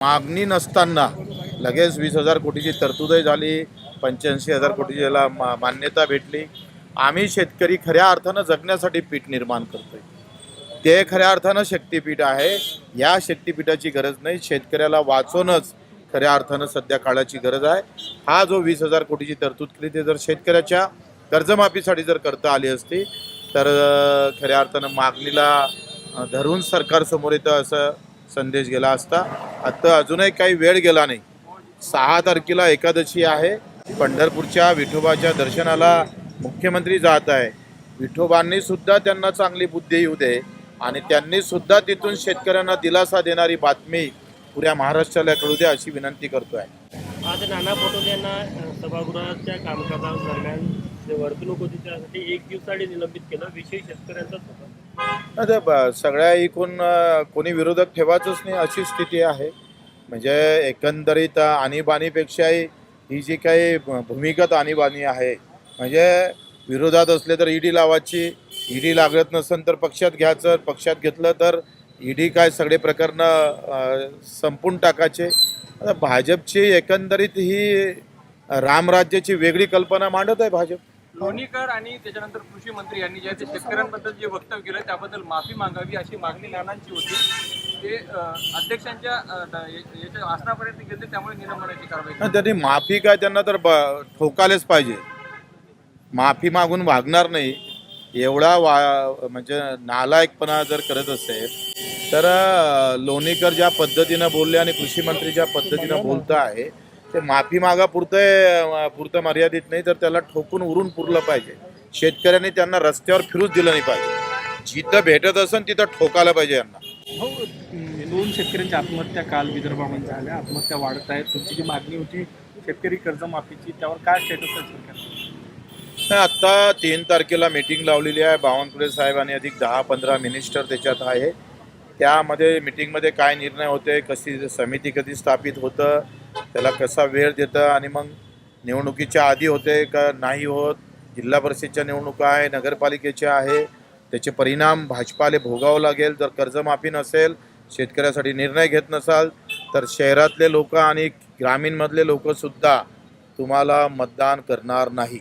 मागणी नसताना लगेच वीस हजार कोटीची तरतूदही झाली पंच्याऐंशी हजार कोटीची याला मा मान्यता भेटली. आम्ही शेतकरी खऱ्या अर्थानं जगण्यासाठी पीठ निर्माण करतोय. ते खऱ्या अर्थानं शक्तीपीठ आहे. या शक्तीपीठाची गरज नाही. शेतकऱ्याला वाचवणंच खऱ्या अर्थानं सध्या काळाची गरज आहे. हा जो वीस हजार कोटीची तरतूद केली ते जर शेतकऱ्याच्या कर्जमाफीसाठी जर करता आली असती तर खऱ्या अर्थानं मागणीला धरून सरकारसमोर येतं असं संदेश गेला असता आता अजूनही काही वेळ गेला नाही. सहा तारखेला एकादशी आहे. पंढरपूरच्या विठोबाच्या दर्शनाला मुख्यमंत्री जात आहे. विठोबांनी सुद्धा त्यांना चांगली बुद्धी येऊ दे आणि त्यांनी सुद्धा तिथून शेतकऱ्यांना दिलासा देणारी बातमी पुऱ्या महाराष्ट्राला कळू दे अशी विनंती करतो आहे आज नाना पटोले यांना सभागृहाच्या कामकाजा दरम्यान वर्तणूक होती त्यासाठी एक दिवसाआधी निलंबित केलं. विषय शेतकऱ्यांचा होता ब- सगळ्या एकूण कोणी विरोधक ठेवायचंच नाही अशी स्थिती आहे. म्हणजे एकंदरीत आणीबाणीपेक्षाही ही जी काही भूमिगत आणीबाणी आहे म्हणजे विरोधात असले तर ईडी लावायची ईडी लागत नसेल तर पक्षात घ्यायचं पक्षात घेतलं तर ईडी काय सगळे प्रकरणं संपून टाकायचे. आता भाजपची एकंदरीत ही रामराज्याची वेगळी कल्पना मांडत आहे भाजप. लोणीकर आणि त्याच्यानंतर कृषी मंत्री यांनी जे आहे ते शेतकऱ्यांबद्दल जे वक्तव्य केलं त्याबद्दल माफी मागावी अशी मागणी नानांची होती. ते अध्यक्षांच्या याच्या आसनापर्यंत गेले त्यामुळे निलंबनाची कारवाई त्यांनी माफी काय त्यांना तर ठोकालेच ठोकायलाच पाहिजे. माफी मागून वागणार नाही. एवढा वा म्हणजे नालायकपणा जर करत असेल तर लोणीकर ज्या पद्धतीनं बोलले आणि कृषी मंत्री ज्या पद्धतीनं बोलत आहे ते माफी मागा पुरतं पुरतं मर्यादित नाही तर त्याला ठोकून उरून पुरलं पाहिजे. शेतकऱ्यांनी त्यांना रस्त्यावर फिरूच दिलं नाही पाहिजे. जिथं भेटत असेल तिथं ठोकायला पाहिजे यांना. हो दोन शेतकऱ्यांच्या आत्महत्या काल विदर्भामध्ये झाल्या. आत्महत्या वाढत आहेत. तुमची जी मागणी होती शेतकरी कर्जमाफीची त्यावर काय स्टेटस आहे सरकार आत्ता तीन तारखेला मीटिंग लावलेली आहे. बावनकुळे साहेब आणि अधिक दहा पंधरा मिनिस्टर त्याच्यात आहे. त्यामध्ये मिटिंगमध्ये काय निर्णय होते कशी समिती कधी स्थापित होतं त्याला कसा वेळ देतं आणि मग निवडणुकीच्या आधी होते का नाही होत? जिल्हा परिषदच्या निवडणुका आहे नगरपालिकेच्या आहे. त्याचे परिणाम भाजपाले भोगावं लागेल. जर कर्जमाफी नसेल शेतकऱ्यासाठी निर्णय घेत नसाल तर शहरातले लोक आणि ग्रामीणमधले लोकसुद्धा तुम्हाला मतदान करणार नाही.